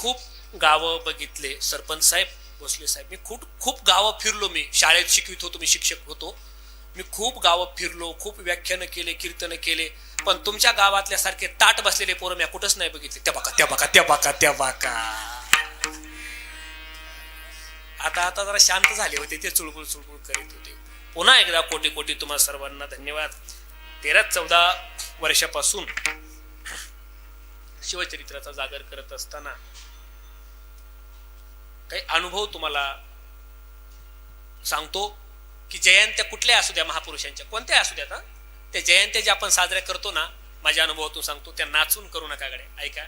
खूप गावं बघितले. सरपंच साहेब भोसले साहेब. मी खूप खूप गावं फिरलो मी. शाळेत शिकवित होतो मी शिक्षक होतो. मी खूप गावं फिरलो खूप व्याख्यानं केले कीर्तन केले. पण तुमच्या गावातल्या सारखे ताट बसलेले पोरं मी कुठंच नाही बघितले. त्या बाका त्या बाका त्या बाका त्या बाका. आता आता जरा शांत झाले होते ते चुळबुळ चुळबुळ करीत होते. पुन्हा एकदा कोटी कोटी तुम्हाला सर्वांना धन्यवाद. तेरा चौदा वर्षापासून शिवचरित्राचा जागर करत असताना काही अनुभव तुम्हाला सांगतो की जयंत्या कुठल्या असू द्या महापुरुषांच्या कोणत्या असू द्यात हा? त्या जयंत्या ज्या आपण साजऱ्या करतो ना माझ्या अनुभवातून सांगतो त्या नाचून करू नका गडे ऐका.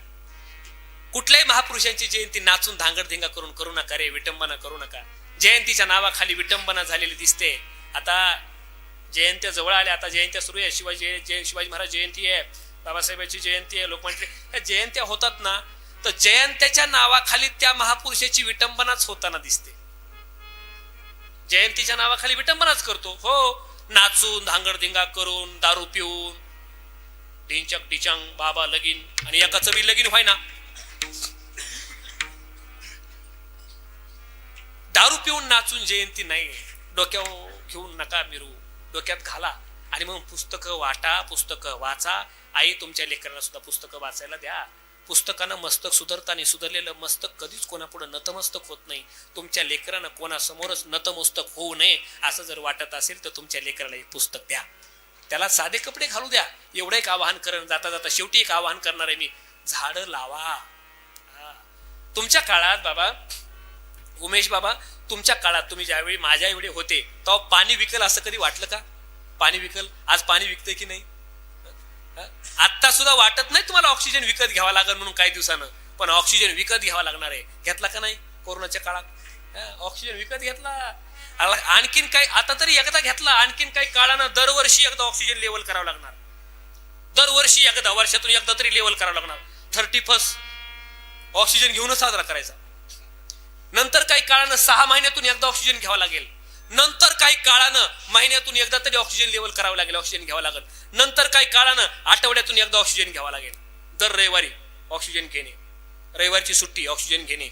कुठल्याही महापुरुषांची जयंती नाचून धांगडधिंगा करून करू नका रे विटंबना करू नका. जयंतीच्या नावाखाली विटंबना झालेली दिसते. आता जयंत्या जवळ आल्या आता जयंत्या सुरू आहे. शिवाजी जय शिवाजी महाराज जयंती आहे. बाबासाहेबांची जयंती आहे लोकमान्य ह्या जयंत्या होतात ना तर जयंत्याच्या नावाखाली त्या महापुरुषाची विटंबनाच होताना दिसते. जयंतीच्या नावाखाली विटंबनाच करतो. हो नाचून धांगडधिंगा करून दारू पिऊन ढिंचक ढिचांग बाबा लगीन आणि एकाच बी लगीन व्हाय ना दारू पिऊन नाचून जयंती नाही. डोक्यावर घेऊन नका मिरू. डोक्यात घाला. आणि मग पुस्तकं वाटा पुस्तकं वाचा. आई तुमच्या लेकरांना सुद्धा पुस्तकं वाचायला द्या. पुस्तकानं मस्तक सुधरताना सुधरलेलं मस्तक कधीच कोणापुढे नतमस्तक होत नाही. तुमच्या लेकरानं कोणासमोरच नतमस्तक होऊ नये असं जर वाटत असेल तर तुमच्या लेकराला एक पुस्तक द्या. त्याला साधे कपडे घालू द्या. एवढं एक आवाहन करण जाता जाता शेवटी एक आवाहन करणार आहे मी. झाडं लावा. तुमच्या काळात बाबा उमेश बाबा तुमच्या काळात तुम्ही ज्यावेळी माझ्या एवढे होते तेव्हा पाणी विकल असं कधी वाटलं का? पाणी विकल? आज पाणी विकतंय की नाही? आत्ता सुद्धा वाटत नाही तुम्हाला ऑक्सिजन विकत घ्यावा लागेल म्हणून काही दिवसानं. पण ऑक्सिजन विकत घ्यावा लागणार आहे. घेतला का नाही कोरोनाच्या काळात? ऑक्सिजन विकत घेतला. आणखीन काही आता तरी एकदा घेतला आणखीन काही काळानं दरवर्षी एकदा ऑक्सिजन लेवल करावं लागणार. दरवर्षी एकदा वर्षातून एकदा तरी लेवल करावं लागणार. थर्टी फर्स्ट ऑक्सिजन घेऊनच साजरा करायचा. नंतर काही काळानं सहा महिन्यातून एकदा ऑक्सिजन घ्यावं लागेल. नंतर काही काळानं महिन्यातून एकदा तरी ऑक्सिजन लेवल करावं लागेल ऑक्सिजन घ्यावं लागेल. नंतर काही काळानं आठवड्यातून एकदा ऑक्सिजन घ्यावं लागेल. दर रविवारी ऑक्सिजन घेणे. रविवारची सुट्टी ऑक्सिजन घेणे.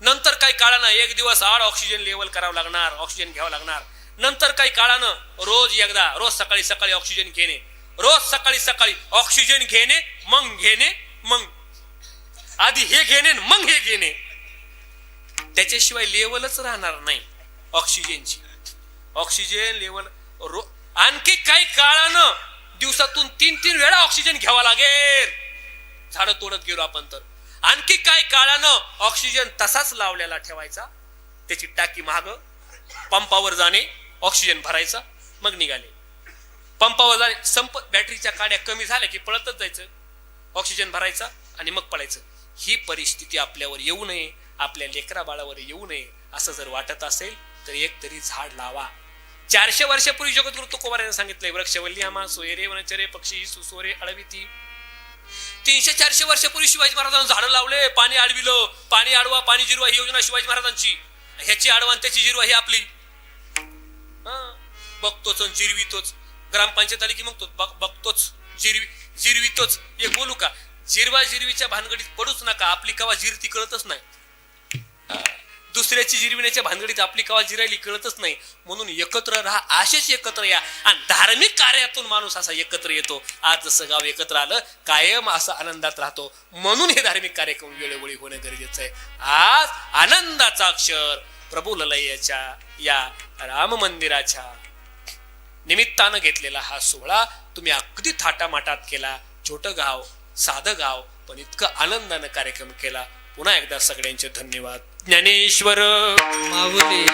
नंतर काही काळानं एक दिवस आड ऑक्सिजन लेवल करावं लागणार ऑक्सिजन घ्यावं लागणार. नंतर काही काळानं रोज एकदा रोज सकाळी सकाळी ऑक्सिजन घेणे. रोज सकाळी सकाळी ऑक्सिजन घेणे मग घेणे मग. आधी हे घेणे मग हे घेणे. त्याच्याशिवाय लेवलच राहणार नाही ऑक्सिजनची ऑक्सिजन लेवल रो आणखी काही काळानं दिवसातून तीन तीन वेळा ऑक्सिजन घ्यावा लागेल. झाडं तोडत गेलो आपण तर. आणखी काही काळानं ऑक्सिजन तसाच लावलेला ठेवायचा. त्याची टाकी महाग पंपावर जाणे ऑक्सिजन भरायचा मग निघाले. पंपावर जाणे संप बॅटरीच्या काड्या कमी झाल्या की पळतच जायचं. ऑक्सिजन भरायचा आणि मग पळायचं. ही परिस्थिती आपल्यावर येऊ नये आपल्या लेकरा बाळावर येऊ नये असं जर वाटत असेल तर एक तरी झाड लावा. चारशे वर्षापूर्वी जगद्गुरु तुकोबार यांनी सांगितलंय वृक्षवल्ली आमा सोयरे वनचरे पक्षी सुसोरे अळविती तीनशे चारशे वर्षापूर्वी शिवाजी महाराजांनी झाडं लावले पाणी अडविलं पाणी अडवा पाणी जिरवा ही योजना शिवाजी महाराजांची. ह्याची आडवा आणि त्याची जिरवा ही आपली. बघतोच आणि जिरवितोच. ग्रामपंचायत आली की मग बघ- बघतोच. जिरवी जिरवितोच. एक बोलू का? जिरवा जिरवीच्या भानगडीत पडूच नका. आपली कवा जिरती कळतच नाही. दुसऱ्याची जिरविण्याच्या भानगडीत आपली कावा जिरायली कळतच नाही. म्हणून एकत्र राहा असेच एकत्र या. आणि धार्मिक कार्यातून माणूस असा एकत्र येतो. आज जसं गाव एकत्र आलं कायम असा आनंदात राहतो. म्हणून हे धार्मिक कार्यक्रम वेळोवेळी होणं गरजेचं आहे. आज आनंदाचा अक्षर प्रभू ललयाच्या या राम मंदिराच्या निमित्तानं घेतलेला हा सोहळा तुम्ही अगदी थाटामाटात केला. छोटं गाव साधं गाव पण इतकं आनंदानं कार्यक्रम केला. पुन्हा एकदा सगळ्यांचे धन्यवाद. ज्ञानेश्वर. माऊली